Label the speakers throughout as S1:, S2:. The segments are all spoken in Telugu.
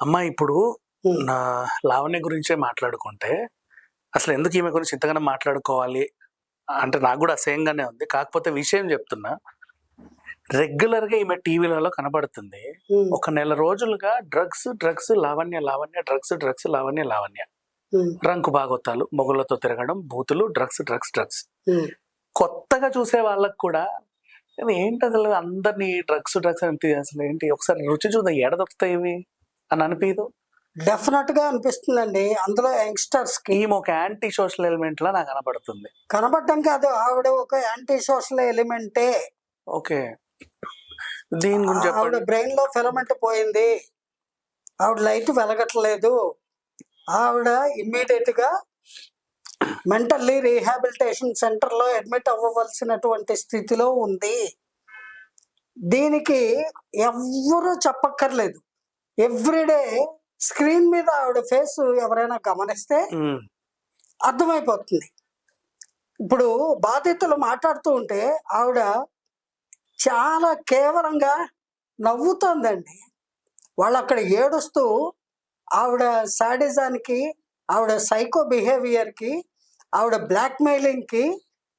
S1: అమ్మ ఇప్పుడు నా లావణ్య గురించే మాట్లాడుకుంటే అసలు ఎందుకు ఈమె గురించి ఇంతగానో మాట్లాడుకోవాలి? అంటే నాకు కూడా అసహ్యంగానే ఉంది. కాకపోతే విషయం చెప్తున్నా. రెగ్యులర్గా ఈమె టీవీలలో కనబడుతుంది. ఒక నెల రోజులుగా drugs drugs Lavanya Lavanya drugs drugs Lavanya Lavanya. రంకు బాగోతాలు మొగుళ్ళతో తిరగడం బూతులు డ్రగ్స్ డ్రగ్స్ డ్రగ్స్. కొత్తగా చూసే వాళ్ళకి కూడా ఏంటి అసలు అందరినీ డ్రగ్స్ డ్రగ్స్ అంటే అసలు ఏంటి? ఒకసారి రుచి చూద్దాం. ఎడ దొరుకుతాయి ఇవి? అని అనిపించదు
S2: డెఫినెట్గా అనిపిస్తుందండి. అందులో యంగ్స్టర్స్కి
S1: ఈమె ఒక యాంటీ సోషల్ ఎలిమెంట్ లా నాకు కనపడుతుంది
S2: కనబడటం కాదు ఆవిడ ఒక యాంటీ సోషల్ ఎలిమెంటే.
S1: ఓకే. దీని గురించి
S2: ఆవిడ
S1: చెప్పండి
S2: బ్రెయిన్లో ఫిలమెంట్ పోయింది. ఆవిడ లైట్ వెలగట్లేదు. ఆవిడ ఇమ్మీడియట్గా మెంటల్లీ రీహాబిలిటేషన్ సెంటర్లో అడ్మిట్ అవ్వవలసినటువంటి స్థితిలో ఉంది. దీనికి ఎవ్వరూ చెప్పక్కర్లేదు. ఎవ్రీడే స్క్రీన్ మీద ఆవిడ ఫేస్ ఎవరైనా గమనిస్తే అర్థమైపోతుంది. ఇప్పుడు బాధితులు మాట్లాడుతూ ఉంటే ఆవిడ చాలా కేవలంగా నవ్వుతోందండి. వాళ్ళు అక్కడ ఏడుస్తూ ఆవిడ సాడిజానికి ఆవిడ సైకో బిహేవియర్కి ఆవిడ బ్లాక్మెయిలింగ్కి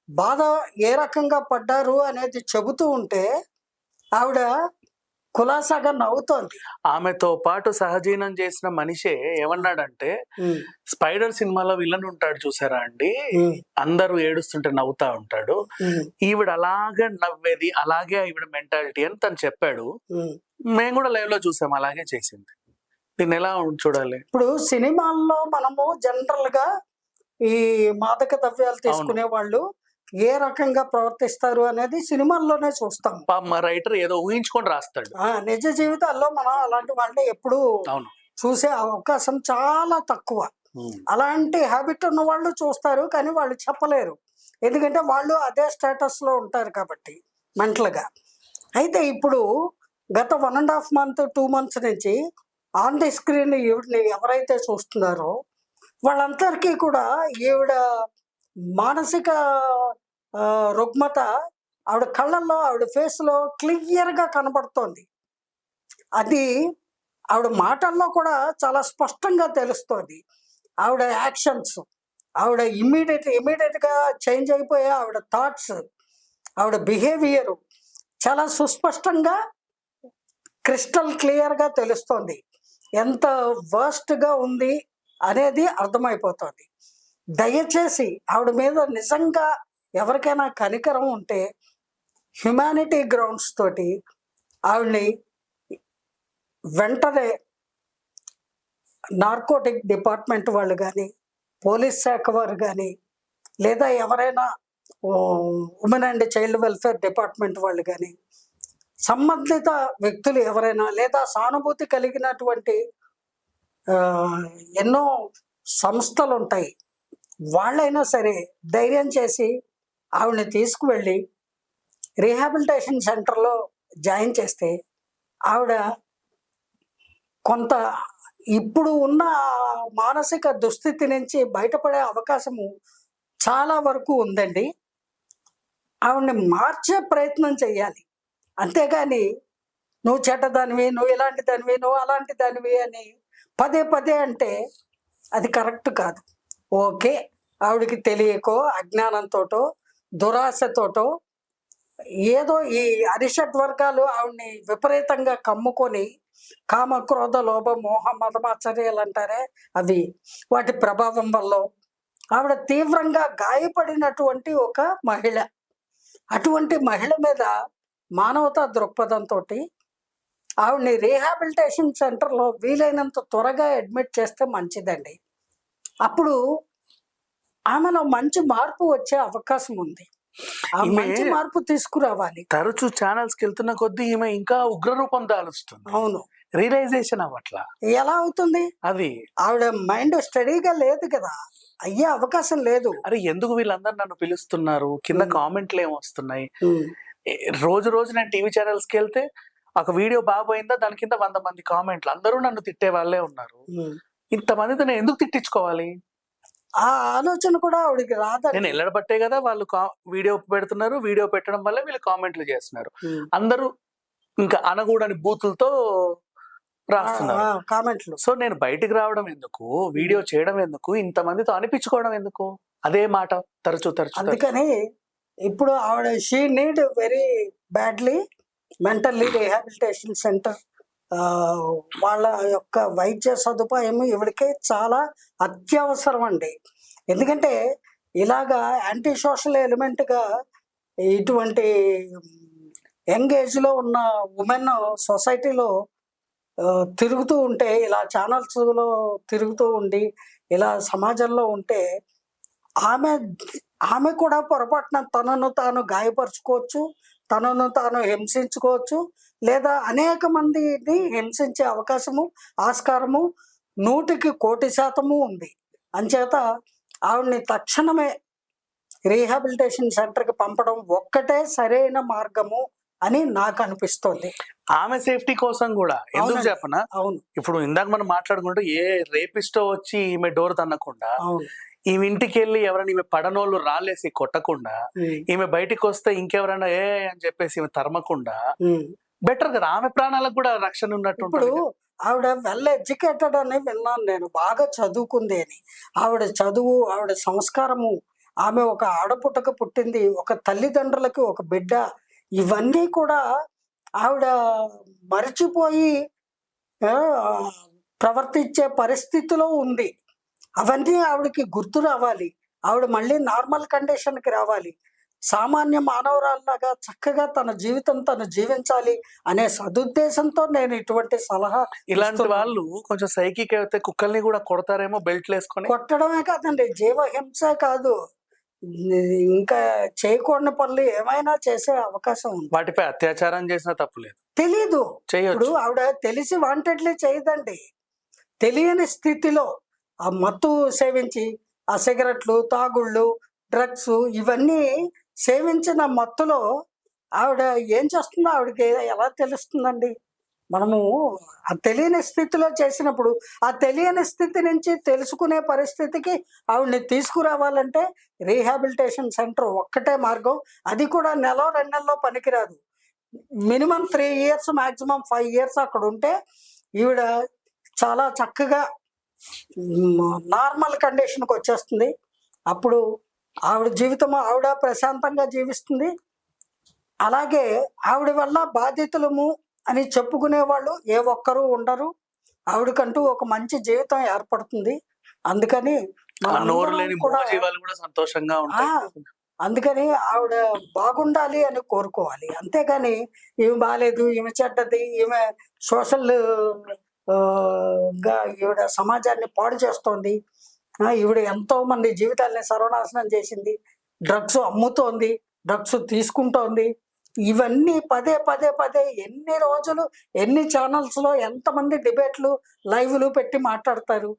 S2: బాధ ఏ రకంగా పడ్డారు అనేది చెబుతూ ఉంటే ఆవిడ కులాసాగా నవ్వుతోంది.
S1: ఆమెతో పాటు సహజీవనం చేసిన మనిషే ఏమన్నాడంటే స్పైడర్ సినిమాలో విలన్ ఉంటాడు చూసారా అండి? అందరూ ఏడుస్తుంటే నవ్వుతా ఉంటాడు. ఈవిడ అలాగే నవ్వేది అలాగే ఈవిడ మెంటాలిటీ అని తను చెప్పాడు. మేము కూడా లైవ్లో చూసాం అలాగే చేసింది. దీన్ని ఎలా చూడాలి?
S2: ఇప్పుడు సినిమాల్లో మనము జనరల్గా ఈ మాదక ద్రవ్యాలు తీసుకునే వాళ్ళు ఏ రకంగా ప్రవర్తిస్తారు అనేది సినిమాల్లోనే చూస్తాం.
S1: మా రైటర్ ఏదో ఊహించుకొని రాస్తాడు.
S2: ఆ నిజ జీవితాల్లో మనం అలాంటి వాళ్ళని ఎప్పుడు చూసే అవకాశం చాలా తక్కువ. అలాంటి హ్యాబిట్ ఉన్న వాళ్ళు చూస్తారు కానీ వాళ్ళు చెప్పలేరు. ఎందుకంటే వాళ్ళు అదే స్టేటస్లో ఉంటారు కాబట్టి మెంటల్గా అయితే ఇప్పుడు గత one and half month two months నుంచి ఆన్ ది స్క్రీన్ ఈవిడని ఎవరైతే చూస్తున్నారో వాళ్ళందరికీ కూడా ఈవిడ మానసిక రుగ్మత ఆవిడ కళ్ళల్లో ఆవిడ ఫేస్లో క్లియర్గా కనబడుతోంది. అది ఆవిడ మాటల్లో కూడా చాలా స్పష్టంగా తెలుస్తోంది. ఆవిడ యాక్షన్స్ ఆవిడ ఇమ్మీడియట్ ఇమ్మీడియట్గా చేంజ్ అయిపోయే ఆవిడ థాట్స్ ఆవిడ బిహేవియర్ చాలా సుస్పష్టంగా క్రిస్టల్ క్లియర్గా తెలుస్తోంది. ఎంత వర్స్ట్గా ఉంది అనేది అర్థమైపోతుంది. దయచేసి ఆవిడ మీద నిజంగా ఎవరికైనా కనికరం ఉంటే హ్యుమానిటీ గ్రౌండ్స్ తోటి ఆవిడ్ని వెంటనే నార్కోటిక్ డిపార్ట్మెంట్ వాళ్ళు కానీ పోలీస్ శాఖ వారు కానీ లేదా ఎవరైనా women and child welfare department వాళ్ళు కానీ సంబంధిత వ్యక్తులు ఎవరైనా లేదా సానుభూతి కలిగినటువంటి ఎన్నో సంస్థలు ఉంటాయి వాళ్ళైనా సరే ధైర్యం చేసి ఆవిడని తీసుకువెళ్ళి రీహాబిలిటేషన్ సెంటర్లో జాయిన్ చేస్తే ఆవిడ కొంత ఇప్పుడు ఉన్న మానసిక దుస్థితి నుంచి బయటపడే అవకాశము చాలా వరకు ఉందండి. ఆవిడని మార్చే ప్రయత్నం చేయాలి అంతేగాని నువ్వు చెడ్డదానివి నువ్వు ఇలాంటి దానివి నువ్వు అలాంటి దానివి అని పదే పదే అంటే అది కరెక్ట్ కాదు. ఓకే ఆవిడకి తెలియకో అజ్ఞానంతోటో దురాశతోటో ఏదో ఈ అరిషట్ వర్గాలు ఆవిడ్ని విపరీతంగా కమ్ముకొని కామ క్రోధ లోభ మోహ మదమాచర్యాలు అంటారే అవి. వాటి ప్రభావం వల్ల ఆవిడ తీవ్రంగా గాయపడినటువంటి ఒక మహిళ. అటువంటి మహిళ మీద మానవతా దృక్పథంతో ఆవిడని రీహాబిలిటేషన్ సెంటర్లో వీలైనంత త్వరగా అడ్మిట్ చేస్తే మంచిదండి. అప్పుడు ఆమెలో మంచి మార్పు వచ్చే అవకాశం ఉంది. మంచి మార్పు తీసుకురావాలి.
S1: తరచూ ఛానల్స్కి వెళ్తున్న కొద్దీ ఈమె ఇంకా ఉగ్ర రూపం దాలుస్తుంది.
S2: అవును.
S1: రియలైజేషన్ అవ్వట్లా?
S2: ఎలా అవుతుంది?
S1: అది.
S2: ఆవిడ మైండ్ స్టడీగా లేదు కదా. అయ్యే అవకాశం లేదు.
S1: అరే ఎందుకు వీళ్ళందరూ నన్ను పిలుస్తున్నారు? కింద. కామెంట్లు ఏం వస్తున్నాయి? ఏ- రోజు రోజు నేను టీవీ ఛానల్స్కి వెళ్తే ఒక వీడియో బాగోయిందా దాని కింద వంద మంది కామెంట్లు అందరూ నన్ను తిట్టే వాళ్ళే ఉన్నారు. ఇంతమందితో నేను ఎందుకు తిట్టించుకోవాలి?
S2: ఆ ఆలోచన కూడా ఆవిడకి
S1: నేను
S2: రాదండి
S1: ఎల్లడబట్టే కదా వాళ్ళు వీడియో పెడుతున్నారు వీడియో పెట్టడం వల్ల వీళ్ళు కామెంట్లు చేస్తున్నారు. అందరూ ఇంకా అనకూడని బూతులతో రాస్తున్నారు.
S2: కామెంట్లు.
S1: సో నేను బయటికి రావడం ఎందుకు? వీడియో చేయడం ఎందుకు? ఇంతమందితో అనిపించుకోవడం ఎందుకు? అదే మాట తరచూ తరచూ తరచూ.
S2: అందుకని ఇప్పుడు ఆవిడ she need very badly mentally rehabilitation centre వాళ్ళ యొక్క వైద్య సదుపాయం ఇవిడికే చాలా అత్యవసరం అండి ఎందుకంటే ఇలాగా యాంటీ సోషల్ ఎలిమెంట్గా ఇటువంటి యంగ్ ఏజ్లో ఉన్న ఉమెన్ సొసైటీలో తిరుగుతూ ఉంటే ఇలా ఛానల్స్లో తిరుగుతూ ఉండి ఇలా సమాజంలో ఉంటే ఆమె ఆమె కూడా పొరపాటున తనను తాను గాయపరుచుకోవచ్చు తనను తాను హింసించుకోవచ్చు లేదా అనేక మందిని హింసించే అవకాశము ఆస్కారము నూటికి కోటి శాతము ఉంది. అంచేత ఆవిడ్ని తక్షణమే రీహాబిలిటేషన్ సెంటర్కి పంపడం ఒక్కటే సరైన మార్గము అని నాకు అనిపిస్తోంది
S1: ఆమె సేఫ్టీ కోసం కూడా ఎందుకు. చెప్పనా?
S2: అవును.
S1: ఇప్పుడు ఇందాక మనం మాట్లాడుకుంటూ ఏ రేపిస్టో వచ్చి ఈమె డోర్ తన్నకుండా ఈమె ఇంటికి వెళ్ళి ఎవరైనా ఈమె పడనోళ్ళు రాలేసి కొట్టకుండా ఈమె బయటికి వస్తే ఇంకెవరైనా ఏ అని చెప్పేసి ఈమె తరమకుండా. బెటర్ కదా. ఆమె ప్రాణాలకు కూడా రక్షణ ఉన్నట్టు
S2: ఇప్పుడు. ఆవిడ వెల్ ఎడ్యుకేటెడ్ అని విన్నాను నేను. బాగా చదువుకుంది అని. ఆవిడ చదువు ఆవిడ సంస్కారము ఆమె ఒక ఆడపుట్టక పుట్టింది ఒక తల్లిదండ్రులకి ఒక బిడ్డ ఇవన్నీ కూడా ఆవిడ మరచిపోయి ప్రవర్తించే పరిస్థితిలో ఉంది. అవన్నీ ఆవిడకి గుర్తు రావాలి. ఆవిడ మళ్ళీ నార్మల్ కండిషన్కి రావాలి. సామాన్య మానవరాల్లాగా చక్కగా తన జీవితం తను జీవించాలి అనే సదుద్దేశంతో నేను ఇటువంటి సలహా
S1: ఇలాంటి. వాళ్ళు కొంచెం సైకిక్ అయితే కుక్కల్ని కూడా కొడతారేమో బెల్ట్లు వేసుకొని
S2: కొట్టడమే కాదండి జీవహింస కాదు. ఇంకా చేయకూడని పనులు ఏమైనా చేసే అవకాశం ఉంది.
S1: వాటిపై అత్యాచారం చేసినా తప్పులేదు
S2: తెలీదు. ఇప్పుడు ఆవిడ తెలిసి వాంటెడ్లీ చేయదండి. తెలియని స్థితిలో ఆ మత్తు సేవించి ఆ సిగరెట్లు తాగుళ్ళు డ్రగ్స్ ఇవన్నీ సేవించిన మత్తులో ఆవిడ ఏం చేస్తుందో ఆవిడకి ఎలా తెలుస్తుందండి? మనము ఆ తెలియని స్థితిలో చేసినప్పుడు ఆ తెలియని స్థితి నుంచి తెలుసుకునే పరిస్థితికి ఆవిడని తీసుకురావాలంటే రీహాబిలిటేషన్ సెంటర్ ఒక్కటే మార్గం. అది కూడా నెల రెండు నెలలో పనికిరాదు. Minimum three years maximum five years అక్కడ ఉంటే ఈవిడ చాలా చక్కగా నార్మల్ కండిషన్కి వచ్చేస్తుంది. అప్పుడు ఆవిడ జీవితం ఆవిడ ప్రశాంతంగా జీవిస్తుంది. అలాగే ఆవిడ వల్ల బాధితులము అని చెప్పుకునే వాళ్ళు ఏ ఒక్కరూ ఉండరు. ఆవిడకంటూ ఒక మంచి జీవితం ఏర్పడుతుంది. అందుకని
S1: సంతోషంగా
S2: అందుకని ఆవిడ బాగుండాలి అని కోరుకోవాలి. అంతేగాని ఈమె బాగాలేదు ఈమె చెడ్డది ఈమె సోషల్గా ఈవిడ సమాజాన్ని పాడు చేస్తోంది. ఈవిడ ఎంతో మంది జీవితాలని సర్వనాశనం చేసింది. డ్రగ్స్ అమ్ముతోంది డ్రగ్స్ తీసుకుంటోంది. ఇవన్నీ పదే పదే పదే ఎన్ని రోజులు ఎన్ని ఛానల్స్లో ఎంతమంది డిబేట్లు లైవ్లు పెట్టి మాట్లాడతారు.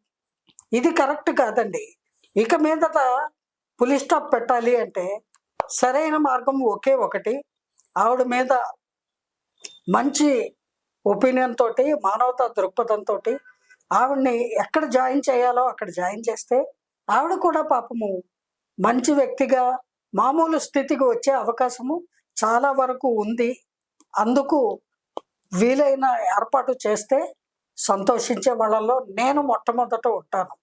S2: ఇది కరెక్ట్ కాదండి. ఇక మీదట పులి స్టాప్ పెట్టాలి అంటే సరైన మార్గం ఒకే ఒకటి. ఆవిడ మీద మంచి ఒపీనియన్ తోటి మానవతా దృక్పథంతో ఆవిడని ఎక్కడ జాయిన్ చేయాలో అక్కడ జాయిన్ చేస్తే ఆవిడ కూడా పాపము మంచి వ్యక్తిగా మామూలు స్థితికి వచ్చే అవకాశము చాలా వరకు ఉంది. అందుకు వీలైన ఏర్పాటు చేస్తే సంతోషించే వాళ్ళలో నేను మొట్టమొదట ఉంటాను.